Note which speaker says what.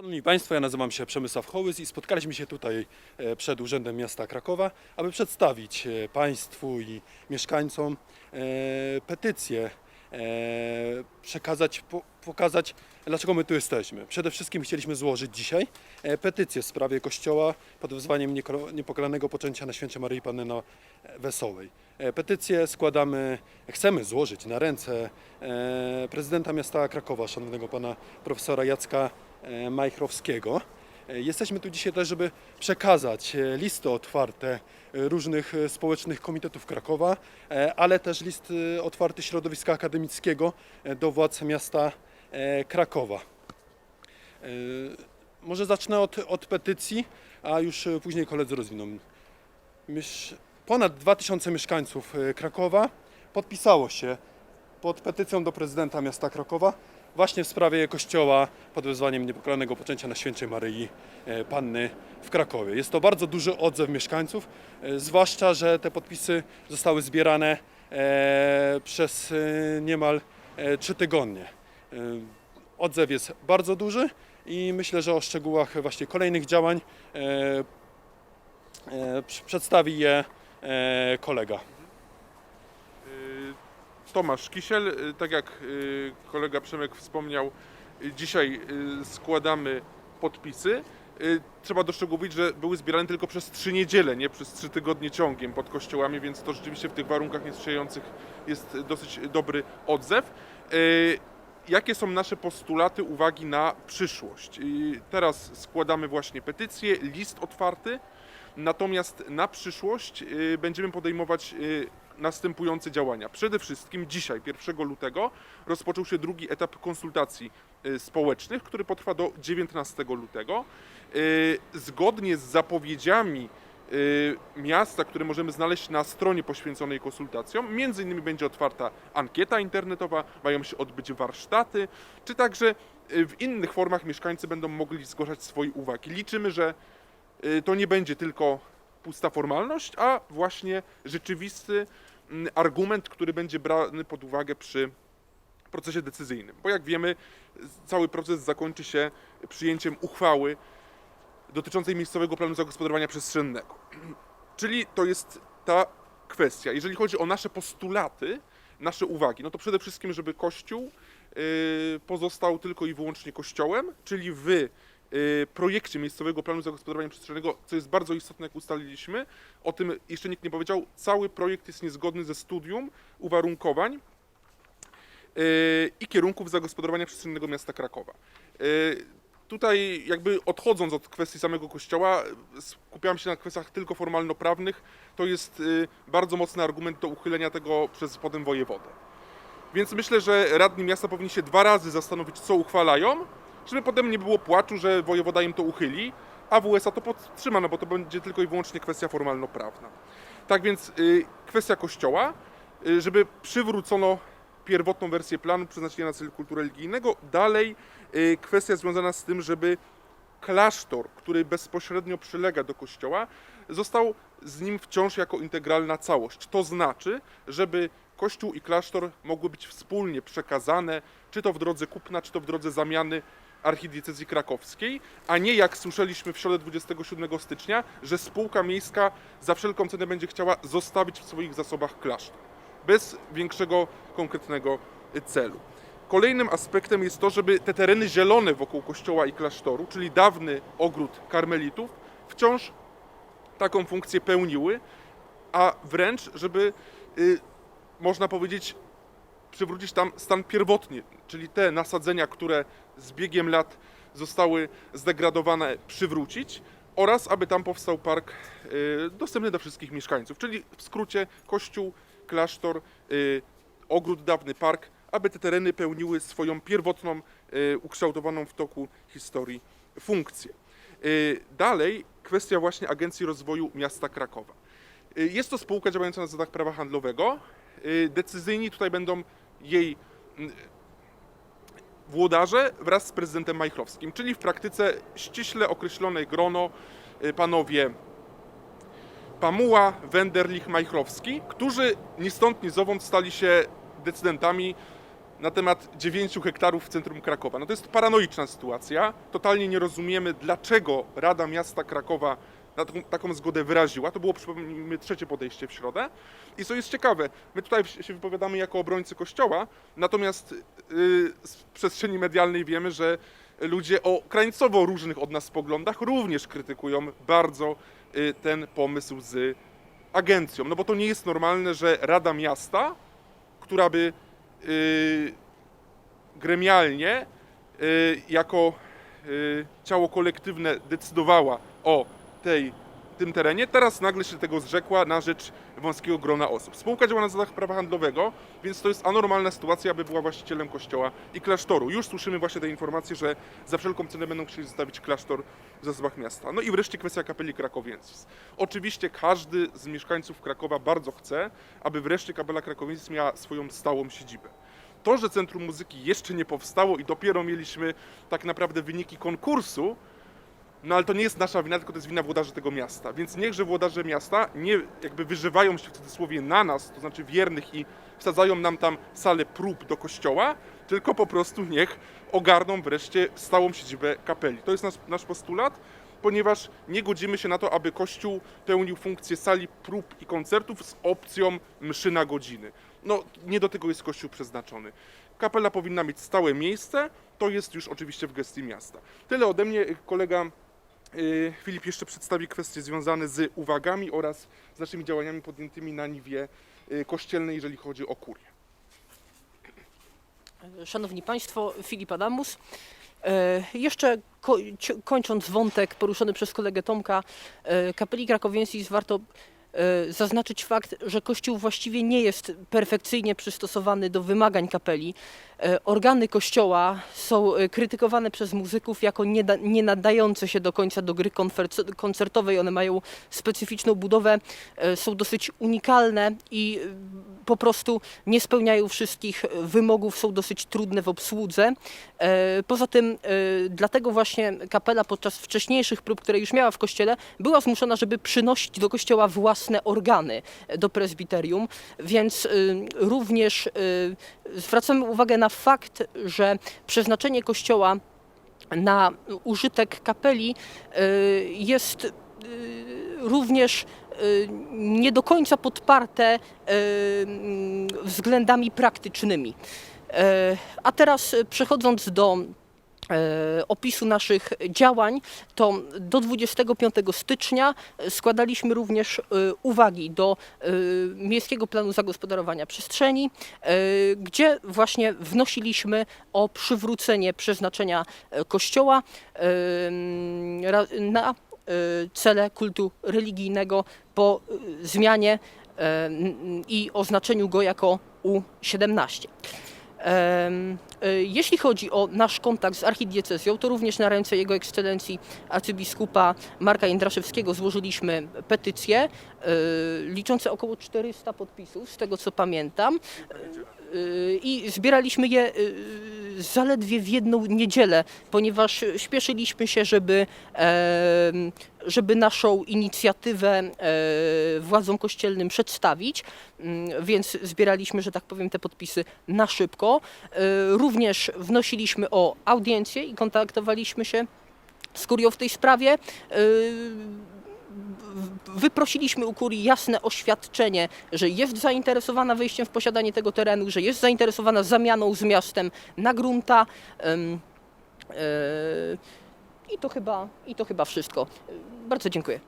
Speaker 1: Szanowni Państwo, ja nazywam się Przemysław Hołys i spotkaliśmy się tutaj e, przed Urzędem Miasta Krakowa, aby przedstawić e, Państwu i mieszkańcom e, petycję, przekazać, po, pokazać, dlaczego my tu jesteśmy. Przede wszystkim chcieliśmy złożyć dzisiaj petycję w sprawie kościoła pod wezwaniem niepokalanego poczęcia na święcie Maryi Panny na Wesołej. Petycję składamy, chcemy złożyć na ręce prezydenta miasta Krakowa, szanownego pana profesora Jacka Majchrowskiego. E, Jesteśmy tu dzisiaj też, żeby przekazać e, listy otwarte e, różnych e, społecznych komitetów Krakowa, e, ale też list e, otwarty środowiska akademickiego e, do władz miasta e, Krakowa. E, Może zacznę od, od petycji, a już e, później koledzy rozwiną. Ponad 2000 mieszkańców e, Krakowa podpisało się pod petycją do prezydenta miasta Krakowa właśnie w sprawie kościoła pod wezwaniem niepokalanego poczęcia na świętej Maryi e, Panny w Krakowie. Jest to bardzo duży odzew mieszkańców, e, zwłaszcza, że te podpisy zostały zbierane e, przez niemal trzy tygodnie. Odzew jest bardzo duży i myślę, że o szczegółach właśnie kolejnych działań przedstawi je kolega.
Speaker 2: Tomasz Kisiel, y, tak jak y, kolega Przemek wspomniał, y, dzisiaj składamy podpisy. Trzeba doszczegółowić, że były zbierane tylko przez trzy niedziele, nie przez trzy tygodnie ciągiem pod kościołami, więc to rzeczywiście w tych warunkach niesprzyjających jest dosyć dobry odzew. Jakie są nasze postulaty, uwagi na przyszłość? Teraz składamy właśnie petycję, list otwarty, Natomiast na przyszłość będziemy podejmować następujące działania. Przede wszystkim dzisiaj, 1 lutego, rozpoczął się drugi etap konsultacji y, społecznych, który potrwa do 19 lutego. Y, Zgodnie z zapowiedziami y, miasta, które możemy znaleźć na stronie poświęconej konsultacjom, między innymi będzie otwarta ankieta internetowa, mają się odbyć warsztaty, czy także w innych formach mieszkańcy będą mogli zgłaszać swoje uwagi. Liczymy, że to nie będzie tylko pusta formalność, a właśnie rzeczywisty argument, który będzie brany pod uwagę przy procesie decyzyjnym. Bo jak wiemy, cały proces zakończy się przyjęciem uchwały dotyczącej miejscowego planu zagospodarowania przestrzennego. Czyli to jest ta kwestia. Jeżeli chodzi o nasze postulaty, nasze uwagi, no to przede wszystkim, żeby Kościół y, pozostał tylko i wyłącznie Kościołem, czyli w y, projekcie miejscowego planu zagospodarowania przestrzennego, co jest bardzo istotne, jak ustaliliśmy, o tym jeszcze nikt nie powiedział, cały projekt jest niezgodny ze studium uwarunkowań y, i kierunków zagospodarowania przestrzennego miasta Krakowa. Y, Tutaj jakby odchodząc od kwestii samego kościoła, skupiam się na kwestiach tylko formalno-prawnych. To jest y, bardzo mocny argument do uchylenia tego przez potem wojewodę. Więc myślę, że radni miasta powinni się dwa razy zastanowić, co uchwalają, żeby potem nie było płaczu, że wojewoda im to uchyli, a WSA to podtrzyma, no bo to będzie tylko i wyłącznie kwestia formalno-prawna. Tak więc y, kwestia kościoła, y, żeby przywrócono pierwotną wersję planu przeznaczenia na cel kultury religijnego. Dalej y, kwestia związana z tym, żeby klasztor, który bezpośrednio przylega do kościoła, został z nim wciąż jako integralna całość. To znaczy, żeby kościół i klasztor mogły być wspólnie przekazane, czy to w drodze kupna, czy to w drodze zamiany archidiecezji krakowskiej, a nie jak słyszeliśmy w środę 27 stycznia, że spółka miejska za wszelką cenę będzie chciała zostawić w swoich zasobach klasztor bez większego konkretnego celu. Kolejnym aspektem jest to, żeby te tereny zielone wokół kościoła i klasztoru, czyli dawny ogród karmelitów, wciąż taką funkcję pełniły, a wręcz, żeby y, można powiedzieć, przywrócić tam stan pierwotny, czyli te nasadzenia, które z biegiem lat zostały zdegradowane, przywrócić oraz aby tam powstał park y, dostępny dla wszystkich mieszkańców, czyli w skrócie kościół, klasztor, y, ogród dawny, park, aby te tereny pełniły swoją pierwotną, y, ukształtowaną w toku historii funkcję. Dalej kwestia właśnie Agencji Rozwoju Miasta Krakowa. Jest to spółka działająca na zasadach prawa handlowego. Decyzyjni tutaj będą jej mm, włodarze wraz z prezydentem Majchrowskim, czyli w praktyce ściśle określone grono y, panowie Pamuła, Wenderlich, Majchrowski, którzy ni stąd, ni zowąd stali się decydentami na temat 9 hektarów w centrum Krakowa. No to jest paranoiczna sytuacja. Totalnie nie rozumiemy, dlaczego Rada Miasta Krakowa taką, taką zgodę wyraziła. To było, przypomnijmy, trzecie podejście w środę. I co jest ciekawe, my tutaj się wypowiadamy jako obrońcy Kościoła, natomiast z przestrzeni medialnej wiemy, że ludzie o krańcowo różnych od nas poglądach również krytykują bardzo y, ten pomysł z agencją. No bo to nie jest normalne, że Rada Miasta, która by y, gremialnie y, jako y, ciało kolektywne decydowała o tej, tym terenie, teraz nagle się tego zrzekła na rzecz wąskiego grona osób. Spółka działa na zasadach prawa handlowego, więc to jest anormalna sytuacja, aby była właścicielem kościoła i klasztoru. Już słyszymy właśnie te informacje, że za wszelką cenę będą chcieli zostawić klasztor w zasobach miasta. No i wreszcie kwestia kapeli Krakowiensis. Oczywiście każdy z mieszkańców Krakowa bardzo chce, aby wreszcie kapela Krakowiensis miała swoją stałą siedzibę. To, że Centrum Muzyki jeszcze nie powstało i dopiero mieliśmy tak naprawdę wyniki konkursu, no ale to nie jest nasza wina, tylko to jest wina włodarzy tego miasta. Więc niechże włodarze miasta nie jakby wyżywają się w cudzysłowie na nas, to znaczy wiernych i wsadzają nam tam salę prób do kościoła, tylko po prostu niech ogarną wreszcie stałą siedzibę kapeli. To jest nasz, nasz postulat, ponieważ nie godzimy się na to, aby kościół pełnił funkcję sali prób i koncertów z opcją mszy na godziny. No, nie do tego jest kościół przeznaczony. Kapela powinna mieć stałe miejsce, to jest już oczywiście w gestii miasta. Tyle ode mnie, kolega Filip jeszcze przedstawi kwestie związane z uwagami oraz z naszymi działaniami podjętymi na niwie y, kościelnej, jeżeli chodzi o kurię.
Speaker 3: Szanowni Państwo, Filip Adamus. E, Jeszcze kończąc wątek poruszony przez kolegę Tomka, e, kapeli krakowiensis warto e, zaznaczyć fakt, że kościół właściwie nie jest perfekcyjnie przystosowany do wymagań kapeli. E, Organy kościoła są e, krytykowane przez muzyków jako nie, da- nie nadające się do końca do gry koncertowej. One mają specyficzną budowę, e, są dosyć unikalne i po prostu nie spełniają wszystkich wymogów, są dosyć trudne w obsłudze. Poza tym, dlatego właśnie kapela podczas wcześniejszych prób, które już miała w kościele, była zmuszona, żeby przynosić do kościoła własne organy do prezbiterium, więc również zwracamy uwagę na fakt, że przeznaczenie kościoła na użytek kapeli e, jest e, również e, nie do końca podparte względami praktycznymi. A teraz przechodząc do opisu naszych działań, to do 25 stycznia e, składaliśmy również e, uwagi do e, Miejskiego Planu Zagospodarowania Przestrzeni, e, gdzie właśnie wnosiliśmy o przywrócenie przeznaczenia e, kościoła e, na e, cele kultu religijnego po e, zmianie e, i oznaczeniu go jako U17. E, Jeśli chodzi o nasz kontakt z archidiecezją, to również na ręce Jego Ekscelencji arcybiskupa Marka Jędraszewskiego złożyliśmy petycje e, liczące około 400 podpisów, z tego co pamiętam. E, I zbieraliśmy je zaledwie w jedną niedzielę, ponieważ śpieszyliśmy się, żeby, żeby naszą inicjatywę władzom kościelnym przedstawić, Mm, więc zbieraliśmy, że tak powiem, te podpisy na szybko. Również wnosiliśmy o audiencję i kontaktowaliśmy się z kurią w tej sprawie. W- Wyprosiliśmy u kurii jasne oświadczenie, że jest zainteresowana wejściem w posiadanie tego terenu, że jest zainteresowana zamianą z miastem na grunta. E, I to chyba, i to chyba wszystko. Bardzo dziękuję.